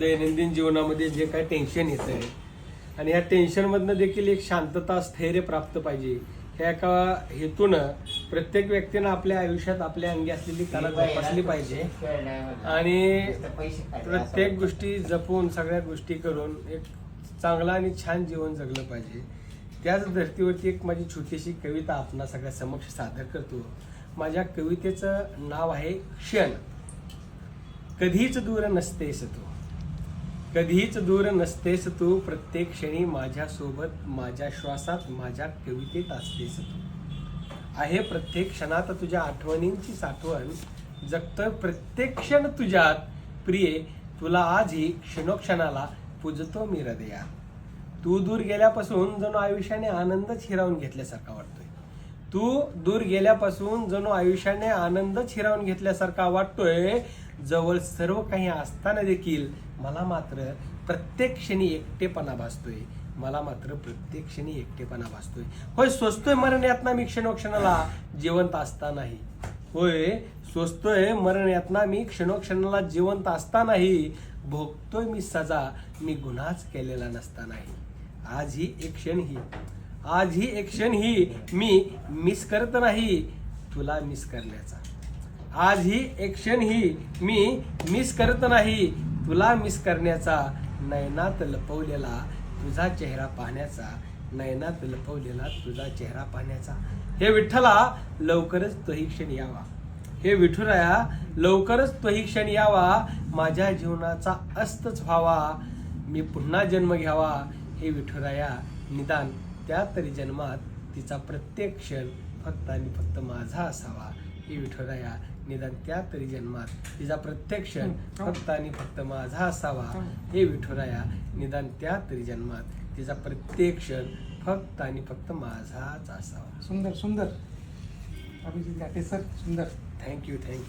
दैनंदिन जीवनामध्ये जे काय टेन्शन येत आहे आणि ह्या टेन्शनमधनं देखील एक शांतता स्थैर्य प्राप्त पाहिजे. ह्या एका हेतून प्रत्येक व्यक्तीनं आपल्या आयुष्यात आपल्या अंगी असलेली कला जोपासली पाहिजे. आणि प्रत्येक गोष्टी जपून सगळ्या गोष्टी करून एक चांगलं आणि छान जीवन जगलं पाहिजे. त्याच धर्तीवरती एक माझी छोटीशी कविता आपणा सगळ्या समक्ष सादर करतो. माझ्या कवितेचं नाव आहे क्षण. कधीच दूर नसतेस तू कधीच दूर नसतेस तू प्रत्येक क्षणी माझ्यासोबत माझ्या श्वासात माझ्या कवितेत असतेस तू. आहे प्रत्येक क्षणात तुझ्या आठवणींची साठवण. जगतोय प्रत्येक क्षण तुझ्यात. प्रिये तुला आजही क्षणोक्षणाला पूजतो मी हृदयात. तू दूर गेल्यापासून जणू आयुष्याने आनंदच हिरावून घेतल्यासारखा वाटतोय. तू दूर गेल्यापासून जणू आयुष्याने आनंदच हिरावून घेतल्यासारखा वाटतोय. जवळ सर्व काही असताना देखील मला मात्र प्रत्येक क्षणी एकटेपणा भासतोय. मला मात्र प्रत्येक क्षणी एकटेपणा भासतोय. होय स्वस्तोय मरण यातना मी क्षणोक्षणाला जिवंत असतानाही. होय स्वस्तोय मरण यातना मी क्षणोक्षणाला जिवंत असतानाही भोगतोय मी सजा मी गुन्हाच केलेला नसतानाही. आज ही एक क्षण ही. आज ही एक क्षण ही मी मिस करत नाही तुला मिस करण्याचा. आज ही एक क्षण ही मी मिस करत नाही. तुला मिस करण्याचा नयनात लपवलेला तुझा चेहरा पाहण्याचा नयनात लपवलेला तुझा चेहरा पाहण्याचा. हे विठ्ठला लवकरच तोही क्षण यावा. हे विठुराया लवकरच तोही क्षण यावा. माझ्या जीवनाचा अस्तच व्हावा. मी पुन्हा जन्म घ्यावा. हे विठुराया निदान त्या तरी जन्मात तिचा प्रत्येक क्षण फक्त आणि फक्त माझा असावा. हे विठुराया निदान त्या तरी जन्मात. तिचा प्रत्येक क्षण फक्त आणि फक्त माझा असावा. हे विठुराया निदान त्या तरी जन्मात. तिचा प्रत्येक क्षण फक्त आणि फक्त माझाच असावा. सुंदर सुंदर. अभिजित सर सुंदर. Thank you thank you